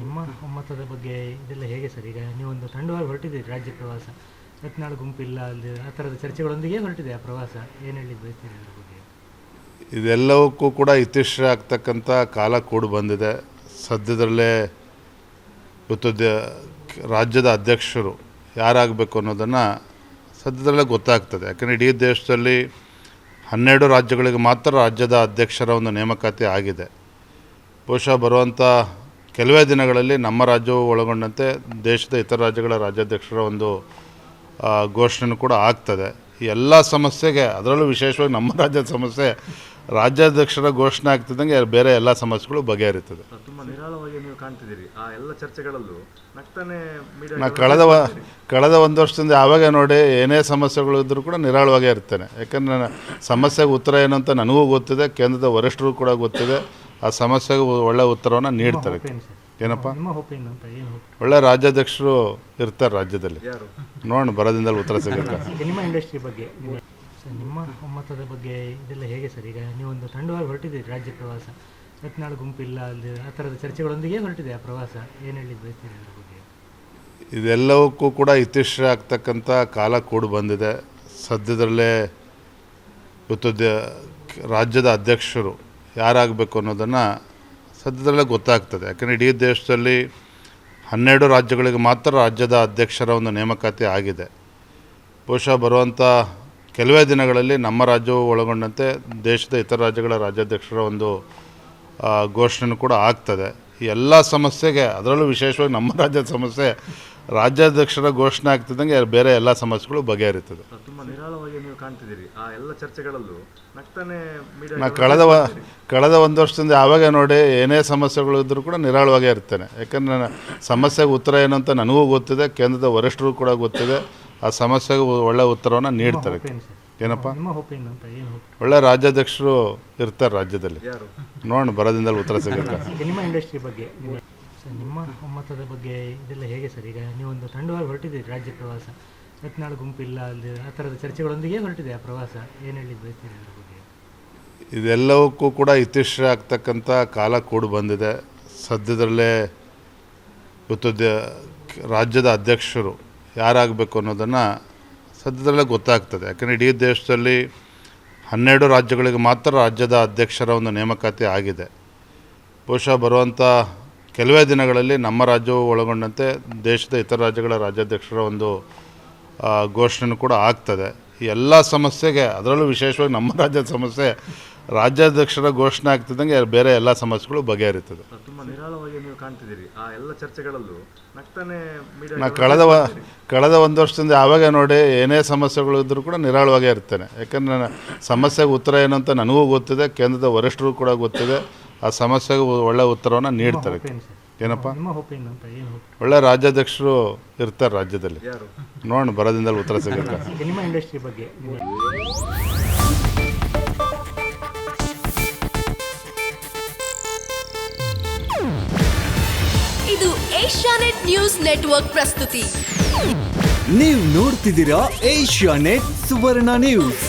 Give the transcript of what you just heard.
ನಿಮ್ಮ ಒಮ್ಮತದ ಬಗ್ಗೆ ಇದೆಲ್ಲ ಹೇಗೆ ಸರ್? ಈಗ ನೀವೊಂದು ತಂಡವಾಗಿ ಹೊರಟಿದ್ದೀರಿ, ರಾಜ್ಯ ಪ್ರವಾಸ. ಹತ್ನಾಳು ಗುಂಪಿಲ್ಲ, ಅಲ್ಲಿ ಆ ಥರದ ಚರ್ಚೆಗಳೊಂದಿಗೆ ಹೊರಟಿದೆ ಆ ಪ್ರವಾಸ. ಏನು ಹೇಳಿ ಬಯಸ್ತೀರಿ ಅದರ ಬಗ್ಗೆ? ಇದೆಲ್ಲವಕ್ಕೂ ಕೂಡ ಇತಿಶ್ರ ಆಗ್ತಕ್ಕಂಥ ಕಾಲ ಕೂಡಿ ಬಂದಿದೆ. ಸದ್ಯದಲ್ಲೇ ಇವತ್ತು ರಾಜ್ಯದ ಅಧ್ಯಕ್ಷರು ಯಾರಾಗಬೇಕು ಅನ್ನೋದನ್ನು ಸದ್ಯದಲ್ಲೇ ಗೊತ್ತಾಗ್ತದೆ. ಯಾಕಂದರೆ ಇಡೀ ದೇಶದಲ್ಲಿ ಹನ್ನೆರಡು ರಾಜ್ಯಗಳಿಗೆ ಮಾತ್ರ ರಾಜ್ಯದ ಅಧ್ಯಕ್ಷರ ಒಂದು ನೇಮಕಾತಿ ಆಗಿದೆ. ಬಹುಶಃ ಬರುವಂಥ ಕೆಲವೇ ದಿನಗಳಲ್ಲಿ ನಮ್ಮ ರಾಜ್ಯವು ಒಳಗೊಂಡಂತೆ ದೇಶದ ಇತರ ರಾಜ್ಯಗಳ ರಾಜ್ಯಾಧ್ಯಕ್ಷರ ಒಂದು ಘೋಷಣೆ ಕೂಡ ಆಗ್ತದೆ. ಈ ಎಲ್ಲ ಸಮಸ್ಯೆಗೆ ಅದರಲ್ಲೂ ವಿಶೇಷವಾಗಿ ನಮ್ಮ ರಾಜ್ಯದ ಸಮಸ್ಯೆ ರಾಜ್ಯಾಧ್ಯಕ್ಷರ ಘೋಷಣೆ ಆಗ್ತಿದ್ದಂಗೆ ಬೇರೆ ಎಲ್ಲ ಸಮಸ್ಯೆಗಳು ಬಗೆಹರಿತದೆ. ತುಂಬ ನಿರಾಳವಾಗಿ ನೀವು ಕಾಣ್ತಿದ್ದೀರಿ. ಆ ಎಲ್ಲ ಚರ್ಚೆಗಳಲ್ಲೂ ನಗ್ತಾನೆ ಮೀಡಿಯಾ ನಾ ಕಳೆದ ವ ಕಳೆದ ಒಂದು ವರ್ಷದಿಂದ ಯಾವಾಗ ನೋಡಿ ಏನೇ ಸಮಸ್ಯೆಗಳು ಇದ್ದರೂ ಕೂಡ ನಿರಾಳವಾಗೇ ಇರ್ತೇನೆ. ಯಾಕಂದರೆ ಸಮಸ್ಯೆಗೆ ಉತ್ತರ ಏನು ಅಂತ ನನಗೂ ಗೊತ್ತಿದೆ ಕೇಂದ್ರದ ವರಿಷ್ಠರು ಕೂಡ ಗೊತ್ತಿದೆ. ಆ ಸಮಸ್ಯೆಗೆ ಒಳ್ಳೆ ಉತ್ತರವನ್ನು ನೀಡ್ತಾರೆ ಏನಪ್ಪ? ನಿಮ್ಮ ಹೋಪ್ ಅಂತ ಏನು ಒಳ್ಳೆ ರಾಜ್ಯಾಧ್ಯಕ್ಷರು ಇರ್ತಾರೆ ರಾಜ್ಯದಲ್ಲಿ. ಯಾರು? ನೋಡೋಣ ಬರೋದಿಂದ ಉತ್ತರ ಸಿಗುತ್ತೆ. ನಿಮ್ಮ ಇಂಡಸ್ಟ್ರಿ ಬಗ್ಗೆ ನಿಮ್ಮ- ಸರ್ ನಿಮ್ಮ ಒಮ್ಮತದ ಬಗ್ಗೆ ಇದೆಲ್ಲ ಹೇಗೆ ಸರ್? ಈಗ ನೀವೊಂದು ತಂಡವಾಗಿ ಹೊರಟಿದ್ದೀರಿ ರಾಜ್ಯ ಪ್ರವಾಸ. ಹತ್ನಾಳು ಗುಂಪಿಲ್ಲ ಅಲ್ಲಿ ಆ ಥರದ ಚರ್ಚೆಗಳೊಂದಿಗೆ ಹೊರಟಿದೆ ಆ ಪ್ರವಾಸ. ಏನು ಹೇಳಿ ಬಯಸ್ತೀರಿ ಅದ್ರ ಬಗ್ಗೆ? ಇದೆಲ್ಲವಕ್ಕೂ ಕೂಡ ಇತಿಶ್ರ ಆಗ್ತಕ್ಕಂಥ ಕಾಲ ಕೂಡಿ ಬಂದಿದೆ. ಸದ್ಯದಲ್ಲೇ ಇವತ್ತು ರಾಜ್ಯದ ಅಧ್ಯಕ್ಷರು ಯಾರಾಗಬೇಕು ಅನ್ನೋದನ್ನು ಸದ್ಯದಲ್ಲೇ ಗೊತ್ತಾಗ್ತದೆ. ಯಾಕೆಂದರೆ ಇಡೀ ದೇಶದಲ್ಲಿ ಹನ್ನೆರಡು ರಾಜ್ಯಗಳಿಗೆ ಮಾತ್ರ ರಾಜ್ಯದ ಅಧ್ಯಕ್ಷರ ಒಂದು ನೇಮಕಾತಿ ಆಗಿದೆ. ಬಹುಶಃ ಬರುವಂಥ ಕೆಲವೇ ದಿನಗಳಲ್ಲಿ ನಮ್ಮ ರಾಜ್ಯವು ಒಳಗೊಂಡಂತೆ ದೇಶದ ಇತರ ರಾಜ್ಯಗಳ ರಾಜ್ಯಾಧ್ಯಕ್ಷರ ಒಂದು ಘೋಷಣೆ ಕೂಡ ಆಗ್ತದೆ. ಈ ಎಲ್ಲ ಸಮಸ್ಯೆಗೆ, ಅದರಲ್ಲೂ ವಿಶೇಷವಾಗಿ ನಮ್ಮ ರಾಜ್ಯದ ಸಮಸ್ಯೆ ರಾಜ್ಯಾಧ್ಯಕ್ಷರ ಘೋಷಣೆ ಆಗ್ತಿದ್ದಂಗೆ ಬೇರೆ ಎಲ್ಲ ಸಮಸ್ಯೆಗಳು ಬಗೆಹರಿತದೆ. ತುಂಬ ನಿರಾಳವಾಗಿ ನೀವು ಕಾಣ್ತಿದ್ದೀರಿ. ಆ ಎಲ್ಲ ಚರ್ಚೆಗಳಲ್ಲೂ ನಗ್ತಾನೆ ಮೀಡಿಯಾ ನಾ ಕಳೆದ ವ ಕಳೆದ ಒಂದು ವರ್ಷದಿಂದ ಯಾವಾಗ ನೋಡಿ ಏನೇ ಸಮಸ್ಯೆಗಳು ಇದ್ದರೂ ಕೂಡ ನಿರಾಳವಾಗೇ ಇರ್ತೇನೆ ಯಾಕಂದ್ರೆ ನನ್ನ ಸಮಸ್ಯೆಗೆ ಉತ್ತರ ಏನು ಅಂತ ನನಗೂ ಗೊತ್ತಿದೆ ಕೇಂದ್ರದ ವರಿಷ್ಠರು ಕೂಡ ಗೊತ್ತಿದೆ. ಆ ಸಮಸ್ಯೆಗೆ ಒಳ್ಳೆ ಉತ್ತರವನ್ನು ನೀಡ್ತಾರೆ. ಏನಪ್ಪ? ಒಳ್ಳೆ ರಾಜ್ಯಾಧ್ಯಕ್ಷರು ಇರ್ತಾರೆ ರಾಜ್ಯದಲ್ಲಿ. ಯಾರು? ನೋಡೋಣ ಬರೋದಿಂದಲೂ ಉತ್ತರ ಸಿಗುತ್ತೆ? ಸರ್, ನಿಮ್ಮ ಒಮ್ಮತದ ಬಗ್ಗೆ ಇದೆಲ್ಲ ಹೇಗೆ ಸರ್? ಈಗ ನೀವೊಂದು ತಂಡವಾಗಿ ಹೊರಟಿದ್ದೀರಿ, ರಾಜ್ಯ ಪ್ರವಾಸ. ಹತ್ನಾಳು ಗುಂಪಿಲ್ಲ, ಅಲ್ಲಿ ಆ ಥರದ ಚರ್ಚೆಗಳೊಂದಿಗೆ ಹೊರಟಿದೆ ಆ ಪ್ರವಾಸ. ಏನು ಹೇಳಿ ಬಯಸ್ತೀರಿ ಅದರ ಬಗ್ಗೆ? ಇದೆಲ್ಲವಕ್ಕೂ ಕೂಡ ಇತಿಶ್ರ ಆಗ್ತಕ್ಕಂಥ ಕಾಲ ಕೂಡಿ ಬಂದಿದೆ. ಸದ್ಯದಲ್ಲೇ ಇವತ್ತು ರಾಜ್ಯದ ಅಧ್ಯಕ್ಷರು ಯಾರಾಗಬೇಕು ಅನ್ನೋದನ್ನು ಸದ್ಯದಲ್ಲೇ ಗೊತ್ತಾಗ್ತದೆ. ಯಾಕಂದರೆ ಇಡೀ ದೇಶದಲ್ಲಿ ಹನ್ನೆರಡು ರಾಜ್ಯಗಳಿಗೆ ಮಾತ್ರ ರಾಜ್ಯದ ಅಧ್ಯಕ್ಷರ ಒಂದು ನೇಮಕಾತಿ ಆಗಿದೆ. ಬಹುಶಃ ಬರುವಂಥ ಕೆಲವೇ ದಿನಗಳಲ್ಲಿ ನಮ್ಮ ರಾಜ್ಯವು ಒಳಗೊಂಡಂತೆ ದೇಶದ ಇತರ ರಾಜ್ಯಗಳ ರಾಜ್ಯಾಧ್ಯಕ್ಷರ ಒಂದು ಘೋಷಣೆ ಕೂಡ ಆಗ್ತದೆ. ಈ ಎಲ್ಲ ಸಮಸ್ಯೆಗೆ ಅದರಲ್ಲೂ ವಿಶೇಷವಾಗಿ ನಮ್ಮ ರಾಜ್ಯದ ಸಮಸ್ಯೆ ರಾಜ್ಯಾಧ್ಯಕ್ಷರ ಘೋಷಣೆ ಆಗ್ತಿದ್ದಂಗೆ ಬೇರೆ ಎಲ್ಲ ಸಮಸ್ಯೆಗಳು ಬಗೆಹರಿತದೆ. ತುಂಬ ನಿರಾಳವಾಗಿ ನೀವು ಕಾಣ್ತಿದ್ದೀರಿ. ಆ ಎಲ್ಲ ಚರ್ಚೆಗಳಲ್ಲೂ ನಗ್ತಾನೆ ಮೀಡಿಯಾ ನಾ ಕಳೆದ ವ ಕಳೆದ ಒಂದು ವರ್ಷದಿಂದ ಯಾವಾಗ ನೋಡಿ ಏನೇ ಸಮಸ್ಯೆಗಳು ಇದ್ದರೂ ಕೂಡ ನಿರಾಳವಾಗೇ ಇರ್ತೇನೆ. ಯಾಕಂದರೆ ಸಮಸ್ಯೆಗೆ ಉತ್ತರ ಏನು ಅಂತ ನನಗೂ ಗೊತ್ತಿದೆ ಕೇಂದ್ರದ ವರಿಷ್ಠರು ಕೂಡ ಗೊತ್ತಿದೆ. ಆ ಸಮಸ್ಯೆಗೆ ಒಳ್ಳೆ ಉತ್ತರವನ್ನು ನೀಡ್ತಾರೆ ಏನಪ್ಪ? ನಿಮ್ಮ ಹೋಪ್ ಅಂತ ಏನು ಒಳ್ಳೆ ರಾಜ್ಯಾಧ್ಯಕ್ಷರು ಇರ್ತಾರೆ ರಾಜ್ಯದಲ್ಲಿ. ಯಾರು? ನೋಡೋಣ ಬರೋದಿಂದ ಉತ್ತರ ಸಿಗುತ್ತೆ. ಸಿನಿಮಾ ಇಂಡಸ್ಟ್ರಿ ಬಗ್ಗೆ ಇದು ಏಷ್ಯಾನೆಟ್ ನ್ಯೂಸ್ ನೆಟ್ವರ್ಕ್ ಪ್ರಸ್ತುತಿ. ನೀವು ನೋಡ್ತಿದ್ದೀರಾ ಏಷ್ಯಾ ನೆಟ್ ಸುವರ್ಣ ನ್ಯೂಸ್.